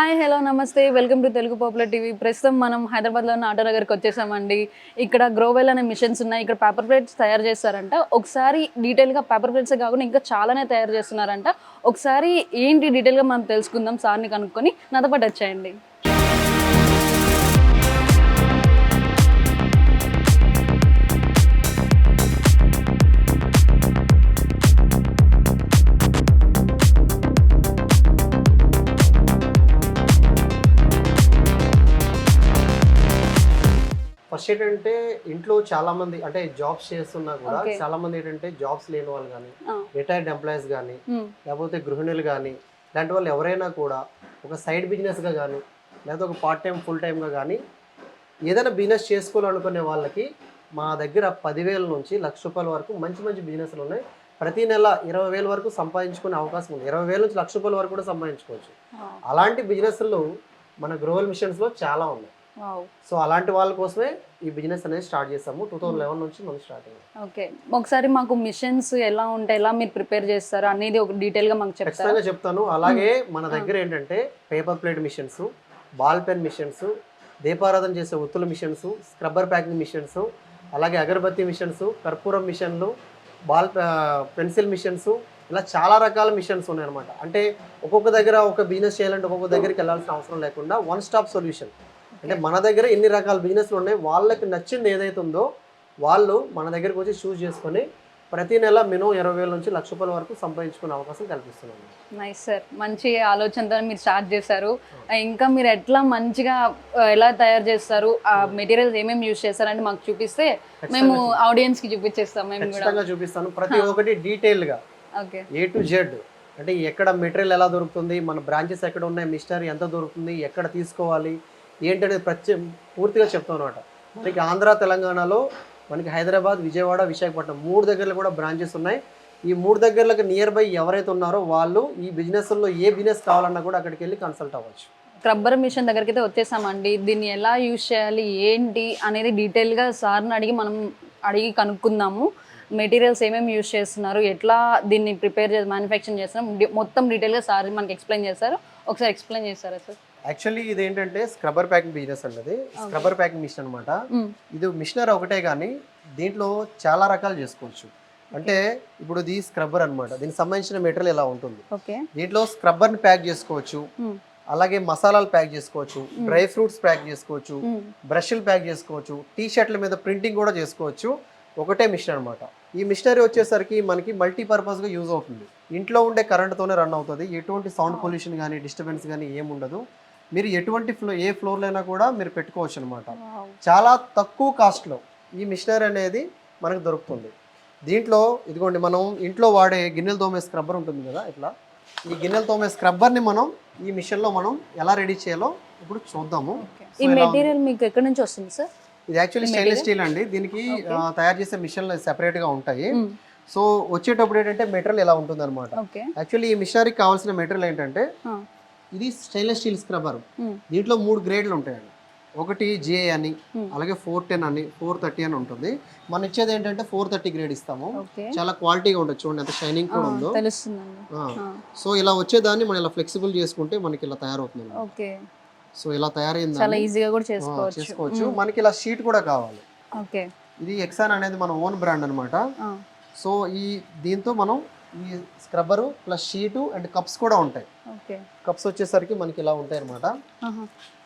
Hi hello నమస్తే. Welcome to Telugu popular TV. ప్రస్తుతం మనం హైదరాబాద్లో ఉన్న ఆటో నగర్కి వచ్చేసామండి. ఇక్కడ గ్రోవెల్ అనే మిషన్స్ ఉన్నాయి. ఇక్కడ పేపర్ ప్లేట్స్ తయారు చేస్తారంట. ఒకసారి డీటెయిల్గా పేపర్ ప్లేట్స్ కాకుండా ఇంకా చాలానే తయారు చేస్తున్నారంట. ఒకసారి ఏంటి డీటెయిల్గా మనం తెలుసుకుందాం. సార్ని కనుక్కొని నాతో పాటు వచ్చాయండి. ఫస్ట్ ఏంటంటే ఇంట్లో చాలా మంది అంటే జాబ్స్ చేస్తున్నా కూడా. చాలా మంది ఏంటంటే జాబ్స్ లేని వాళ్ళు కానీ రిటైర్డ్ ఎంప్లాయీస్ కానీ ఉమ్, లేకపోతే గృహిణులు కానీ ఇలాంటి వాళ్ళు ఎవరైనా కూడా ఒక సైడ్ బిజినెస్గా కానీ లేకపోతే ఒక పార్ట్ టైం ఫుల్ టైమ్గా కానీ ఏదైనా బిజినెస్ చేసుకోవాలనుకునే వాళ్ళకి మా దగ్గర పదివేల నుంచి లక్ష రూపాయల వరకు మంచి మంచి బిజినెస్లు ఉన్నాయి. ప్రతి నెల ఇరవై వేల వరకు సంపాదించుకునే అవకాశం ఉంది. ఇరవై వేల నుంచి లక్ష రూపాయల వరకు కూడా సంపాదించుకోవచ్చు. అలాంటి బిజినెస్లు మన గ్రోవల్ మిషన్స్లో చాలా ఉన్నాయి. సో అలాంటి వాళ్ళ కోసమే ఈ బిజినెస్ అనేది స్టార్ట్ చేసాము టూ థౌసండ్ లెవెన్ నుంచి మనం స్టార్ట్ అయ్యాం. ఓకే ఒకసారి మాకు మిషన్స్ ఎలా ఉంటాయి ఎలా మీరు ప్రిపేర్ చేస్తారు అనేది ఒక డీటెయిల్గా మాకు ఖచ్చితంగా చెప్తాను. అలాగే మన దగ్గర ఏంటంటే paper plate machines ball pen machines దీపారాధన చేసే ఒత్తుల మిషన్స్ స్క్రబ్బర్ ప్యాకింగ్ మిషన్స్ అలాగే అగరబత్తి మిషన్స్ కర్పూరం మిషన్లు బాల్ పెన్సిల్ మిషన్స్ ఇలా చాలా రకాల మిషన్స్ ఉన్నాయన్నమాట. అంటే ఒక్కొక్క దగ్గర ఒక బిజినెస్ చేయాలంటే ఒక్కొక్క దగ్గరికి వెళ్ళాల్సిన అవసరం లేకుండా వన్ స్టాప్ సొల్యూషన్ అంటే మన దగ్గర ఎన్ని రకాల బిజినెస్లు ఉన్నాయి వాళ్ళకి నచ్చింది ఏదైతే ఉందో వాళ్ళు మన దగ్గరకు వచ్చి చూస్ చేసుకొని ప్రతి నెల మినిమం ఇరవై వేల నుంచి లక్ష రూపాయల వరకు సంపాదించుకునే అవకాశం కల్పిస్తున్నాను. నైస్ సార్ మంచి ఆలోచనతో మీరు స్టార్ట్ చేశారు. ఇంకా మీరు ఎట్లా మంచిగా ఎలా తయారు చేస్తారు? ఆ మెటీరియల్స్ ఏమేమి యూజ్ చేస్తారంటే మాకు చూపిస్తే మేము ఆడియన్స్కి చూపించేస్తాం మేము కూడా. చూపిస్తాను. ప్రతి ఒక్కటి డీటెయిల్గా. ఓకే ఏ టు జెడ్ అంటే ఎక్కడ మెటీరియల్ ఎలా దొరుకుతుంది మన బ్రాంచెస్ ఎక్కడ ఉన్నాయి మిస్టరీ ఎంత దొరుకుతుంది ఎక్కడ తీసుకోవాలి ఏంటనేది ప్రత్యే పూర్తిగా చెప్తాం అనమాట మనకి ఆంధ్ర తెలంగాణలో మనకి హైదరాబాద్ విజయవాడ విశాఖపట్నం మూడు దగ్గరలో కూడా బ్రాంచెస్ ఉన్నాయి. ఈ మూడు దగ్గరలకు నియర్ బై ఎవరైతే ఉన్నారో వాళ్ళు ఈ బిజినెస్లో ఏ బిజినెస్ కావాలన్నా కూడా అక్కడికి వెళ్ళి కన్సల్ట్ అవ్వచ్చు. స్క్రబ్బర్ మిషన్ దగ్గరికి అయితే వచ్చేసామండి. దీన్ని ఎలా యూజ్ చేయాలి ఏంటి అనేది డీటెయిల్గా సార్ని అడిగి మనం అడిగి కనుక్కుందాము. మెటీరియల్స్ ఏమేమి యూజ్ చేస్తున్నారు ఎట్లా దీన్ని ప్రిపేర్ చేసి మ్యానుఫ్యాక్చరింగ్ చేస్తున్నాం మొత్తం డీటెయిల్గా సార్ మనకి ఎక్స్ప్లెయిన్ చేస్తారు ఒకసారి ఎక్స్ప్లెయిన్ చేస్తారా సార్? యాక్చువల్లీ ఇది ఏంటంటే స్క్రబ్బర్ ప్యాకింగ్ బిజినెస్ అన్నది స్క్రబ్బర్ ప్యాకింగ్ మిషన్ అనమాట ఇది మిషనరీ ఒకటే కానీ దీంట్లో చాలా రకాలు చేసుకోవచ్చు. అంటే ఇప్పుడు ఇది స్క్రబ్బర్ అన్నమాట. దీనికి సంబంధించిన మెటీరియల్ ఎలా ఉంటుంది? దీంట్లో స్క్రబ్బర్ని ప్యాక్ చేసుకోవచ్చు. అలాగే మసాలాలు ప్యాక్ చేసుకోవచ్చు. డ్రై ఫ్రూట్స్ ప్యాక్ చేసుకోవచ్చు. బ్రష్లు ప్యాక్ చేసుకోవచ్చు. టీ షర్ట్ల మీద ప్రింటింగ్ కూడా చేసుకోవచ్చు. ఒకటే మిషన్ అనమాట ఈ మిషనరీ వచ్చేసరికి మనకి మల్టీపర్పస్గా యూజ్ అవుతుంది. ఇంట్లో ఉండే కరెంట్తోనే రన్ అవుతుంది. ఎటువంటి సౌండ్ పొల్యూషన్ కానీ డిస్టర్బెన్స్ కానీ ఏముండదు. మీరు ఎటువంటి ఫ్లో ఏ ఫ్లోర్లో అయినా కూడా మీరు పెట్టుకోవచ్చు అనమాట చాలా తక్కువ కాస్ట్లో ఈ మిషనరీ అనేది మనకు దొరుకుతుంది. దీంట్లో ఇదిగోండి మనం ఇంట్లో వాడే గిన్నెలు తోమే స్క్రబ్బర్ ఉంటుంది కదా ఇట్లా. ఈ గిన్నెలు తోమే స్క్రబ్బర్ని మనం ఈ మిషన్లో మనం ఎలా రెడీ చేయాలో ఇప్పుడు చూద్దాము. ఈ మెటీరియల్ మీకు ఎక్కడి నుంచి వస్తుంది సార్? ఇది యాక్చువల్లీ స్టెయిన్లెస్ స్టీల్ అండి దీనికి తయారు చేసే మిషన్లు సెపరేట్గా ఉంటాయి. సో వచ్చేటప్పుడు ఏంటంటే మెటీరియల్ ఎలా ఉంటుంది అనమాట యాక్చువల్లీ ఈ మిషనరీకి కావాల్సిన మెటీరియల్ ఏంటంటే ఇది స్టెయిన్లెస్ స్టీల్ స్క్రబ్బర్ దీంట్లో మూడు గ్రేడ్లు ఉంటాయండి. ఒకటి జే అని Hmm. అలాగే ఫోర్ టెన్ అని ఫోర్ థర్టీ అని ఉంటుంది. మనం ఇచ్చేది ఏంటంటే ఫోర్ థర్టీ గ్రేడ్ ఇస్తాము. చాలా క్వాలిటీగా ఉంటుంది. చూడండి ఎంత షైనింగ్ కూడా ఉందో. సో ఇలా వచ్చేదాన్ని మనం ఇలా ఫ్లెక్సిబుల్ చేసుకుంటే మనకి ఇలా తయారవుతుంది ఓకే. సో ఇలా తయారైంది చాలా ఈజీగా కూడా చేసుకోవచ్చు. చేసుకోవచ్చు. మనకి ఇలా షీట్ కూడా కావాలి. ఓకే. ఇది ఎక్సాన్ అనేది మన ఓన్ బ్రాండ్ అనమాట సో ఈ దీంతో మనం ఈ scrubber plus sheet and cups కూడా ఉంటాయి. ఓకే. కప్స్ వచ్చేసరికి మనకి ఇలా ఉంటాయి అనమాట.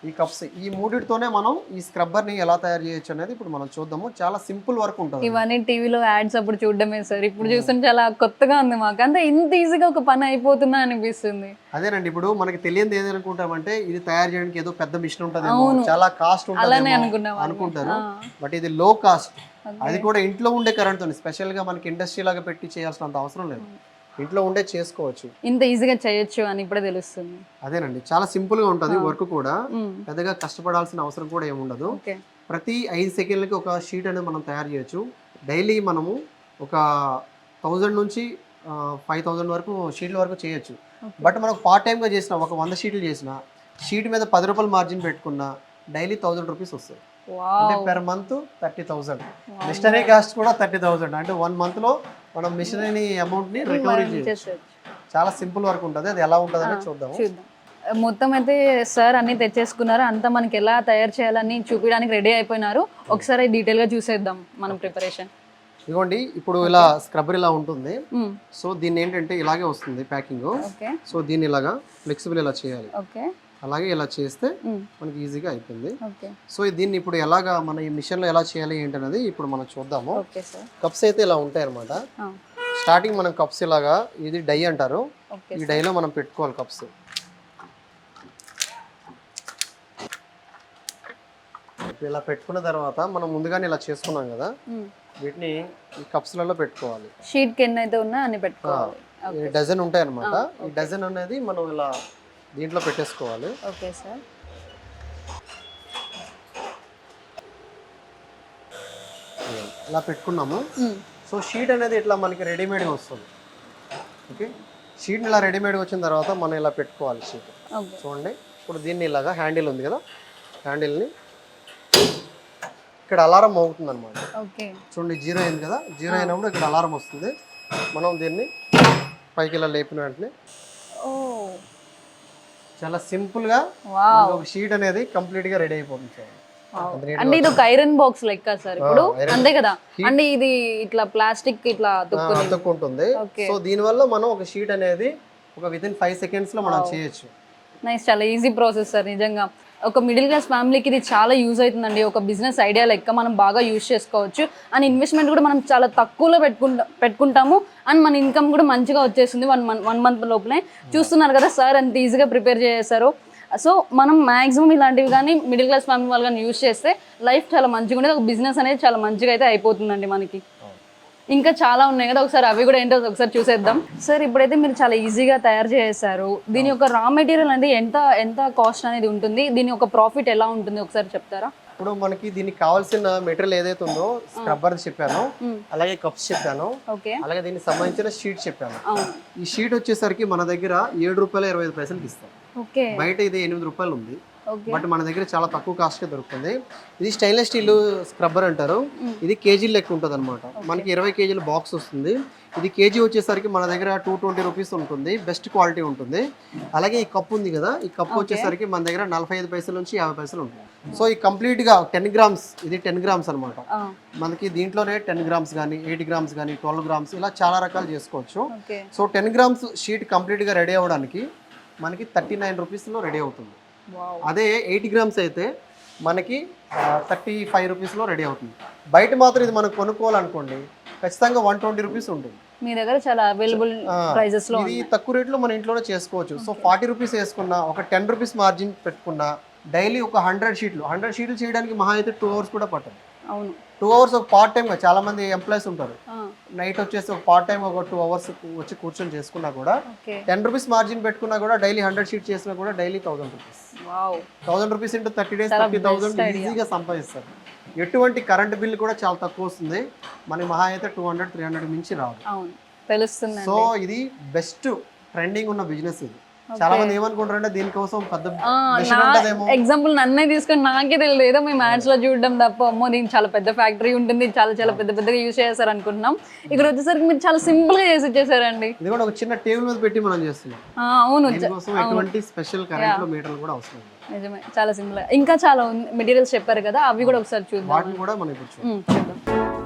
ఈ కప్స్ ఈ మూడిటితోనే మనం ఈ స్క్రబ్బర్ని ఎలా తయారు చేయొచ్చు అనేది ఇప్పుడు మనం చూద్దాము. చాలా సింపుల్ వర్క్ ఉంటుంది. ఇవన్నీ టీవీలో యాడ్స్ అప్పుడు చూడడమే సార్. ఇప్పుడు చూస్తుంటే చాలా కొత్తగా ఉంది మాకు. అంతా ఇంత ఈజీగా ఒక పని అయిపోతుందా అనిపిస్తుంది. అదేనండి ఇప్పుడు మనకి తెలియదు ఏది అనుకుంటామంటే ఇది తయారు చేయడానికి ఏదో పెద్ద మిషన్ ఉంటుంది. చాలా కాస్ట్ ఉంటుంది అనుకుంటారు. బట్ ఇది లో కాస్ట్. అది కూడా ఇంట్లో ఉండే కరెంట్తో స్పెషల్గా మనకి ఇండస్ట్రీ లాగా పెట్టి చేయాల్సినంత అవసరం లేదు. ఇంట్లో ఉండే చేసుకోవచ్చు. ఇంత ఈజీగా చేయొచ్చు అని ఇప్పుడే తెలుస్తుంది. అదేనండి. చాలా సింపుల్గా ఉంటుంది వర్క్ కూడా. ఉమ్, పెద్దగా కష్టపడాల్సిన అవసరం కూడా ఏముండదు. ప్రతి ఐదు సెకండ్లకి ఒక షీట్ అనేది మనం తయారు చేయొచ్చు. డైలీ మనము ఒక థౌజండ్ నుంచి ఫైవ్ థౌజండ్ వరకు షీట్ల వరకు చేయొచ్చు. బట్ మనకు పార్ట్ టైంగా చేసిన ఒక వంద షీట్లు చేసిన షీట్ మీద పది రూపాయలు మార్జిన్ పెట్టుకున్న డైలీ థౌజండ్ రూపీస్ వస్తాయి. అంటే per month thirty thousand machinery cost కూడా థర్టీ థౌసండ్ అంటే వన్ మంత్లో మనం మిషనరీ అమౌంట్ని రికవరీ చేయొచ్చు. చాలా సింపుల్ వర్క్ ఉంటుంది. అది ఎలా ఉంటుంది అనేది చూద్దాము. చూద్దాం. మొత్తం అయితే సార్ అన్ని తెచ్చేసుకున్నారు. అంతా మనకి ఎలా తయారు చేయాలని చూపించడానికి రెడీ అయిపోయినారు. ఒకసారి డీటెయిల్గా చూసేద్దాం మనం ప్రిపరేషన్ ఇదిగోండి ఇప్పుడు ఇలా స్క్రబ్బర్ ఇలా ఉంటుంది. సో దీన్ని ఏంటంటే ఇలాగే వస్తుంది ప్యాకింగ్. సో దీన్ని ఇలాగా ఫ్లెక్సిబుల్ ఇలా చేయాలి. ఓకే అలాగే ఇలా చేస్తే మనకి ఈజీగా అయిపోయింది. సో దీన్ని ఇప్పుడు ఎలాగా మన ఈ మిషన్లో ఎలా చేయాలి ఏంటనేది ఇప్పుడు మనం చూద్దాము. కప్స్ అయితే ఇలా ఉంటాయి అనమాట స్టార్టింగ్ మనం కప్స్ ఇలాగా ఇది డై అంటారు. ఈ డైలో మనం పెట్టుకోవాలి కప్స్. ఇలా పెట్టుకున్న తర్వాత మనం ముందుగానే ఇలా చేసుకున్నాం కదా. వీటిని ఈ కప్స్లలో పెట్టుకోవాలి. షీట్కి ఎన్ని అయితే ఉన్నా అన్ని పెట్టుకోవాలి. డజన్ ఉంటాయి అనమాట ఈ డజన్ అనేది మనం ఇలా దీంట్లో పెట్టేసుకోవాలి. Okay sir. ఇలా పెట్టుకున్నాము. సో షీట్ అనేది ఇట్లా మనకి రెడీమేడ్గా వస్తుంది. ఓకే? షీట్ ఇలా రెడీమేడ్గా వచ్చిన తర్వాత మనం ఇలా పెట్టుకోవాలి షీట్. చూడండి. ఇప్పుడు దీన్ని ఇలాగా హ్యాండిల్ ఉంది కదా? హ్యాండిల్ని ఇక్కడ అలారం మోగుతుంది అనమాట ఓకే. చూడండి జీరో అయింది కదా? జీరో అయినప్పుడు ఇక్కడ అలారం వస్తుంది. మనం దీన్ని పైకి ఇలా లేపిన వెంటనే చాలా వావ్. మనకి ఒక షీట్ అనేది కంప్లీట్గా రెడీ అయిపోతుంది గా అంటే ఇది ఒక ఐరన్ బాక్స్ లెక్క సార్ ఇప్పుడు? అంతే కదా? అంటే ఇది ఇట్లా ప్లాస్టిక్ ఇట్లా అతుక్కుంటుంది. సో దీనివల్ల మనం ఒక షీట్ అనేది ఒక విత్ ఇన్ ఫైవ్ సెకండ్స్లో మనం చేయొచ్చు. నైస్ చాలా ఈజీ ప్రాసెస్ సార్ నిజంగా. ఒక మిడిల్ క్లాస్ ఫ్యామిలీకి ఇది చాలా యూజ్ అవుతుందండి. ఒక బిజినెస్ ఐడియా లెక్క మనం బాగా యూజ్ చేసుకోవచ్చు. అండ్ ఇన్వెస్ట్మెంట్ కూడా మనం చాలా తక్కువలో పెట్టుకుంటా పెట్టుకుంటాము. అండ్ మన ఇన్కమ్ కూడా మంచిగా వచ్చేస్తుంది వన్ మంత్ వన్ మంత్ లోపలే. చూస్తున్నారు కదా సార్ అంత ఈజీగా ప్రిపేర్ చేశారు. సో మనం మాక్సిమం ఇలాంటివి కానీ మిడిల్ క్లాస్ ఫ్యామిలీ వాళ్ళు కానీ యూజ్ చేస్తే లైఫ్ చాలా మంచిగా ఉండేది ఒక బిజినెస్ అనేది చాలా మంచిగా అయితే అయిపోతుందండి మనకి. ఇంకా చాలా ఉన్నాయి కదా. ఒకసారి అవి కూడా ఏంటో ఒకసారి చూసేద్దాం. సార్ ఇప్పుడైతే మీరు చాలా ఈజీగా తయారు చేశారు దీని యొక్క రా మెటీరియల్ అనేది ఎంత ఎంత కాస్ట్ అనేది ఉంటుంది? దీని యొక్క ప్రాఫిట్ ఎలా ఉంటుంది? ఒకసారి చెప్తారా? ఇప్పుడు మనకి దీనికి కావాల్సిన మెటీరియల్ ఏదైతే ఉందో స్క్రబ్బర్ చెప్పాను. అలాగే కప్స్ చెప్పాను. ఓకే. అలాగే దీనికి సంబంధించిన షీట్ చెప్పాను. ఈ షీట్ వచ్చేసరికి మన దగ్గర ఏడు రూపాయల ఇరవై ఐదు పైసలకి ఇస్తాం. ఓకే. బయట ఇది ఎనిమిది రూపాయలు ఉంది. బట్ మన దగ్గర చాలా తక్కువ కాస్ట్కే దొరుకుతుంది. ఇది స్టెయిన్లెస్ స్టీల్ స్క్రబ్బర్ అంటారు. ఇది కేజీ లెక్క ఉంటుంది అనమాట మనకి ఇరవై కేజీల బాక్స్ వస్తుంది. ఇది కేజీ వచ్చేసరికి మన దగ్గర టూ ట్వంటీ రూపీస్ ఉంటుంది. బెస్ట్ క్వాలిటీ ఉంటుంది. అలాగే ఈ కప్ ఉంది కదా ఈ కప్ వచ్చేసరికి మన దగ్గర నలభై ఐదు పైసల నుంచి యాభై పైసలు ఉంటుంది సో ఈ కంప్లీట్గా టెన్ గ్రామ్స్ ఇది టెన్ గ్రామ్స్ అనమాట మనకి దీంట్లోనే టెన్ గ్రామ్స్ కానీ ఎయిట్ గ్రామ్స్ కానీ ట్వెల్వ్ గ్రామ్స్ ఇలా చాలా రకాలు చేసుకోవచ్చు. సో టెన్ గ్రామ్స్ షీట్ కంప్లీట్గా రెడీ అవ్వడానికి మనకి థర్టీ నైన్ రూపీస్లో రెడీ అవుతుంది. అదే ఎయిటీ గ్రామ్స్ అయితే మనకి థర్టీ ఫైవ్ రూపీస్లో రెడీ అవుతుంది. బయట మాత్రం ఇది మనం కొనుక్కోవాలనుకోండి ఖచ్చితంగా వన్ ట్వంటీ రూపీస్ ఉంటుంది. మీ దగ్గర చాలా అవైలబుల్ ప్రైజెస్లో ఇది తక్కువ రేట్లో మన ఇంట్లోనే చేసుకోవచ్చు. సో ఫార్టీ రూపీస్ వేసుకున్నా ఒక టెన్ రూపీస్ మార్జిన్ పెట్టుకున్నా డైలీ ఒక హండ్రెడ్ షీట్లు హండ్రెడ్ షీట్లు చేయడానికి మహా అయితే టూ అవర్స్ కూడా పట్టదు. అవును. టూ అవర్స్ ఒక పార్ట్ టైంగా చాలా మంది ఎంప్లాయీస్ ఉంటారు. నైట్ వచ్చేసి ఒక పార్ట్ టైం ఒక టూ అవర్స్ వచ్చి కూర్చొని చేసుకున్నా కూడా టెన్ రూపీస్ మార్జిన్ పెట్టుకున్నా కూడా డైలీ హండ్రెడ్ షీట్ చేసినా కూడా daily thousand rupees thousand rupees into thirty days thirty thousand. ఈజీగా సంపాదిస్తారు. ఎటువంటి కరెంట్ బిల్ కూడా చాలా తక్కువ వస్తుంది. మనకి మహా అయితే టూ హండ్రెడ్ త్రీ హండ్రెడ్ మించి రాదు. అవును. తెలుస్తుంది సో ఇది బెస్ట్ ట్రెండింగ్ ఉన్న బిజినెస్ ఇది. చాలా మంది ఏమనుకుంటారంటే దీనికోసం పెద్ద ఎగ్జాంపుల్ నన్నే తీసుకొని నాకే తెలియదు. ఏదో మేము యాడ్స్లో చూడడం తప్ప. అమ్మో దీనికి చాలా పెద్ద ఫ్యాక్టరీ ఉంటుంది. చాలా చాలా పెద్ద పెద్దగా యూజ్ చేస్తారు అనుకుంటున్నాం ఇక్కడ వచ్చేసరికి మీరు చాలా సింపుల్గా చేసి ఇచ్చేసారండి. ఇది కూడా ఒక చిన్న టేబుల్ మీద పెట్టి మనం చేస్తున్నాం. అవును. ఎటువంటి స్పెషల్ కరెంట్లో మీటర్లు కూడా అవసరం నిజమే. చాలా సింపుల్ ఇంకా చాలా మెటీరియల్స్ చెప్పారు కదా అవి కూడా ఒకసారి చూద్దాం. వాటిని కూడా మనం ఇప్పుడు చూద్దాం.